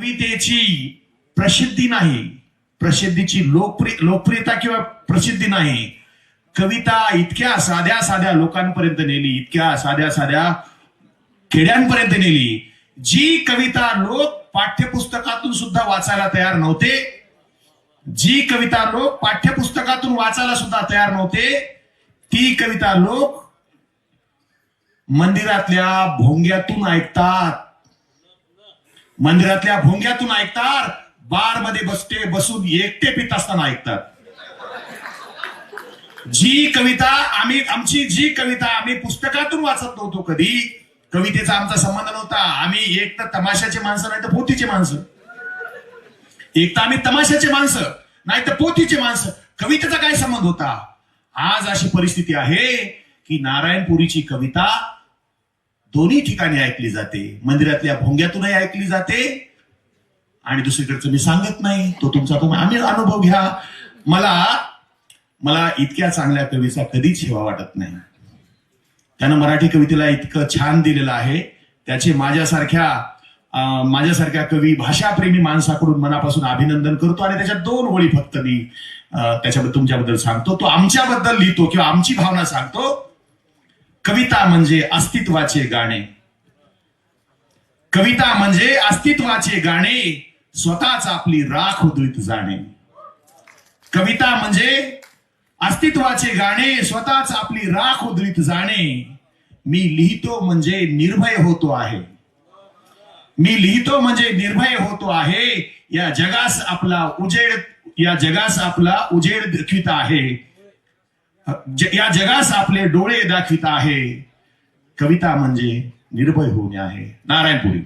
कवितेची प्रसिद्धी नाही. प्रसिद्धीची लोकप्रिय लोकप्रियता किंवा प्रसिद्धी नाही. कविता इतक्या साध्या साध्या लोकांपर्यंत नेली इतक्या साध्या साध्या खेड्यांपर्यंत नेली जी कविता लोक पाठ्यपुस्तकातून सुद्धा वाचायला तयार नव्हते जी कविता लोक पाठ्यपुस्तकातून वाचायला सुद्धा तयार नव्हते ती कविता लोक मंदिरातल्या भोंग्यातून ऐकतात. मंदिरातल्या भोंग्यातून ऐकतात बारमध्ये बसते बसून एकटे पित असताना ऐकतात. जी कविता आम्ही आमची जी कविता आम्ही पुस्तकातून वाचत नव्हतो कधी कवितेचा आमचा संबंध नव्हता. आम्ही एक तर तमाशाचे माणसं नाही तर पोथीचे माणसं. एक तर आम्ही तमाशाचे माणसं नाही तर पोथीचे माणसं. कवितेचा काय संबंध होता? आज अशी परिस्थिती आहे की नारायणपुरीची कविता दोन्ही ठिकाणी ऐकली जाते. मंदिरातल्या भोंग्यातूनही ऐकली जाते. आणि दुसरीकडचं मी सांगत नाही. तो तुमचा तुम्ही आम्ही अनुभव घ्या. मला मला इतक्या चांगल्या कवीचा कधीच हेवा वाटत नाही. त्यानं मराठी कवितेला इतकं छान दिलेलं आहे. त्याचे माझ्यासारख्या अं, माझ्यासारख्या कवी भाषाप्रेमी माणसाकडून मनापासून अभिनंदन करतो आणि त्याच्यात दोन ओळी फक्त मी त्याच्याबद्दल तुमच्याबद्दल सांगतो. तो आमच्याबद्दल लिहितो किंवा आमची भावना सांगतो. कविता म्हणजे अस्तित्वाचे गाणे. कविता म्हणजे अस्तित्वाचे गाणे स्वतःच आपली राख उधळीत जाणे. कविता म्हणजे अस्तित्वाचे गाणे स्वतःच आपली राख उधळीत जाणे. मी लिहितो म्हणजे निर्भय होतो आहे. मी लिहितो म्हणजे निर्भय होतो आहे. या जगास आपला उजेड या जगास आपला उजेड दाखवित आहे. या जगास आपले डोळे दाखवित आहे. कविता म्हणजे निर्भय होणे आहे. नारायणपुरी.